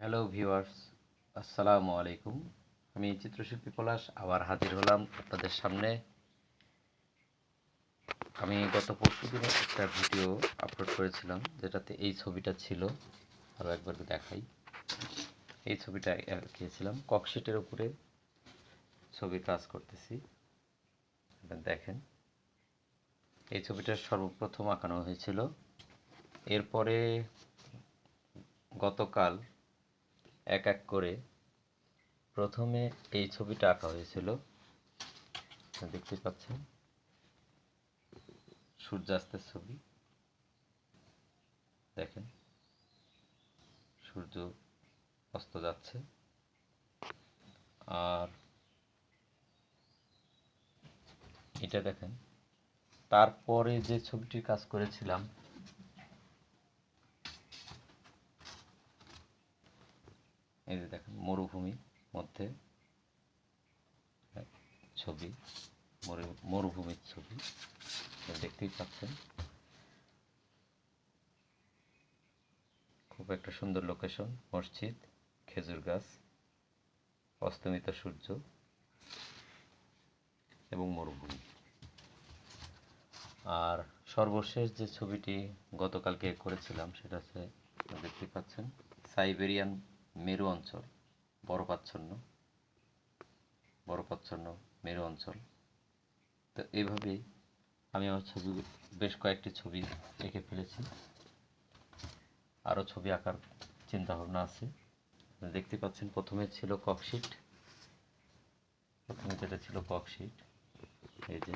Hello viewers আসসালামু আলাইকুম আমি চিত্রশিল্পী পলাশ, আবার হাজির হলাম আপনাদের সামনে। আমি গত পরশু দিনে একটা ভিডিও আপলোড করেছিলাম, যেটাতে এই ছবিটা ছিল। আরও একবার দেখাই। এই ছবিটা আঁকিয়েছিলাম ককশিটের উপরে ছবির কাজ করতেছি। দেখেন। এই ছবিটা সর্বপ্রথম আঁকানো হয়েছিল। এরপরে গতকাল এক এক করে প্রথমে এই ছবিটা আঁকা হয়েছিল। দেখতে পাচ্ছেন? সূর্যাস্তের ছবি। দেখেন, সূর্য অস্ত যাচ্ছে। আর এটা দেখেন, তারপরে যে ছবিটির কাজ করেছিলাম এই যে দেখেন, মরুভূমির মধ্যে, ছবি, মরু- মরুভূমির ছবি দেখতেই পাচ্ছেন। খুব একটা সুন্দর লোকেশন মসজিদ, খেজুর গাছ, অস্তমিত সূর্য এবং মরুভূমি। আর সর্বশেষ যে ছবিটি গতকালকে করেছিলাম, সেটা হচ্ছে দেখতে পাচ্ছেন, সাইবেরিয়ান মেরু অঞ্চল বরফাচ্ছন্ন বরফাচ্ছন্ন মেরু অঞ্চল। তো এইভাবেই আমি আমার ছবি, বেশ কয়েকটি ছবি এঁকে ফেলেছি। আরও ছবি আঁকার চিন্তা ভাবনা আছে দেখতে পাচ্ছেন প্রথমে ছিল ককশিট প্রথমে যেটা ছিল ককশিট এই যে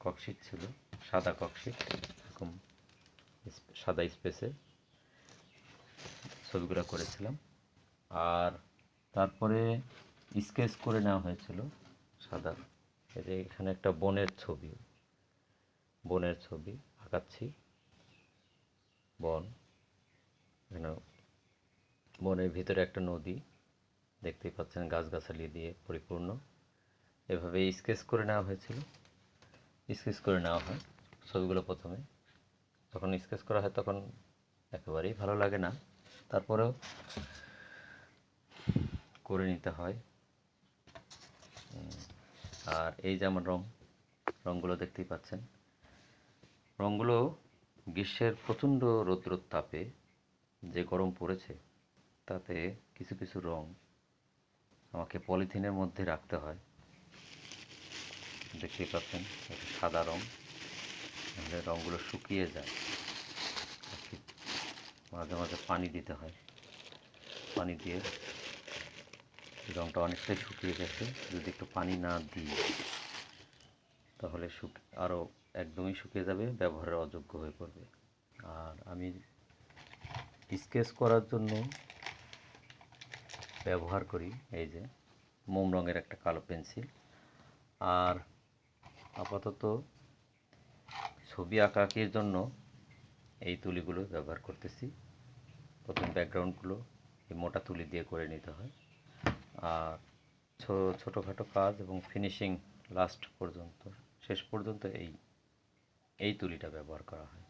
ককশিট ছিল, সাদা ককশিট এরকম সাদা স্পেসে। ছবিগুলো করেছিলাম। আর তারপরে স্কেচ করে নেওয়া হয়েছিল সাদা। যে এখানে একটা বনের ছবি। বনের ছবি আঁকাচ্ছি। বন। এখানে বনের ভিতরে একটা নদী। দেখতেই পাচ্ছেন গাছগাছালি দিয়ে পরিপূর্ণ। এভাবে স্কেচ করে নেওয়া হয়েছিল। স্কেচ করে নেওয়া হয় ছবিগুলো প্রথমে। যখন স্কেচ করা হয় তখন একেবারেই ভালো লাগে না। তারপরেও করে নিতে হয়। আর এই যে আমার রং রঙগুলো দেখতেই পাচ্ছেন। রঙগুলো গ্রীষ্মের প্রচণ্ড রৌদ্রোর তাপে যে গরম পড়েছে, তাতে কিছু কিছু রং আমাকে পলিথিনের মধ্যে রাখতে হয়। দেখতেই পাচ্ছেন সাদা রং। রঙগুলো শুকিয়ে যায়। মাঝে মাঝে পানি দিতে হয়। পানি দিয়ে রঙটা অনেকটাই শুকিয়ে গেছে। যদি একটু পানি না দিই, তাহলে শুক আরও একদমই শুকিয়ে যাবে, ব্যবহারের অযোগ্য হয়ে পড়বে। আর আমি স্কেচ করার জন্য ব্যবহার করি এই যে মোম রঙের একটা কালো পেন্সিল। আর আপাতত ছবি আঁকাকির জন্য এই তুলিগুলো ব্যবহার করতেছি। প্রথম ব্যাকগ্রাউন্ডগুলো এই মোটা তুলি দিয়ে করে নিতে হয়। আর ছোটোখাটো কাজ এবং ফিনিশিং লাস্ট পর্যন্ত, শেষ পর্যন্ত এই এই তুলিটা ব্যবহার করা হয়।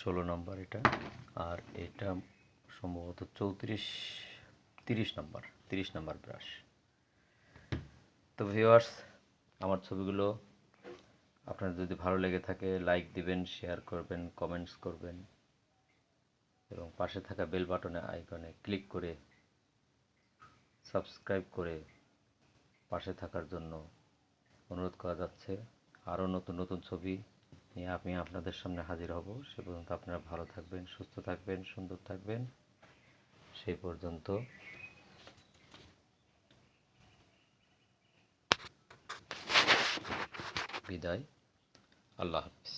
ষোলো নম্বর এটা। আর এটা সম্ভবত চৌত্রিশ, তিরিশ নম্বর তিরিশ নম্বর ব্রাশ তো ভিওয়ার্স আমার ছবিগুলো আপনার যদি ভালো লেগে থাকে লাইক দিবেন শেয়ার করবেন কমেন্টস করবেন। এবং পাশে থাকা বেল বাটনে আইকনে ক্লিক করে সাবস্ক্রাইব করে পাশে থাকার জন্য অনুরোধ করা যাচ্ছে। আরও নতুন নতুন ছবি নিয়ে আমি আপনাদের সামনে হাজির হব। সে পর্যন্ত আপনারা ভালো থাকবেন, সুস্থ থাকবেন, সুন্দর থাকবেন। সেই পর্যন্ত বিদায়। الله. حافظ